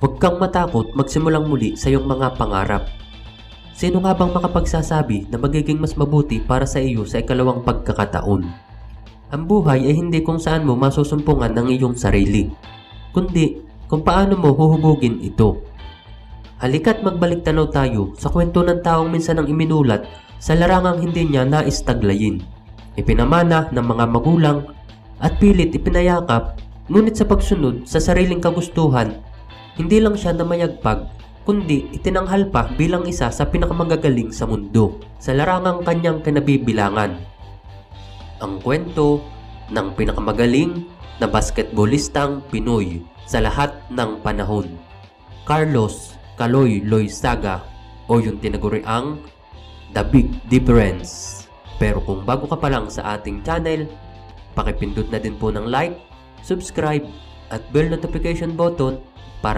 Huwag kang matakot magsimulang muli sa iyong mga pangarap. Sino nga bang makapagsasabi na magiging mas mabuti para sa iyo sa ikalawang pagkakataon? Ang buhay ay hindi kung saan mo masusumpungan ng iyong sarili, kundi kung paano mo huhubugin ito. Halika't magbalik tanaw tayo sa kwento ng taong minsan ang iminulat sa larangang hindi niya naistaglayin. Ipinamana ng mga magulang at pilit ipinayakap ngunit sa pagsunod sa sariling kagustuhan, hindi lang siya namayagpag kundi itinanghal pa bilang isa sa pinakamagagaling sa mundo sa larangang kanyang kinabibilangan. Ang kwento ng pinakamagaling na basketballistang Pinoy sa lahat ng panahon. Carlos Caloy Loizaga o yung tinaguriang The Big Difference. Pero kung bago ka pa lang sa ating channel, pakipindot na din po ng like, subscribe, at bell notification button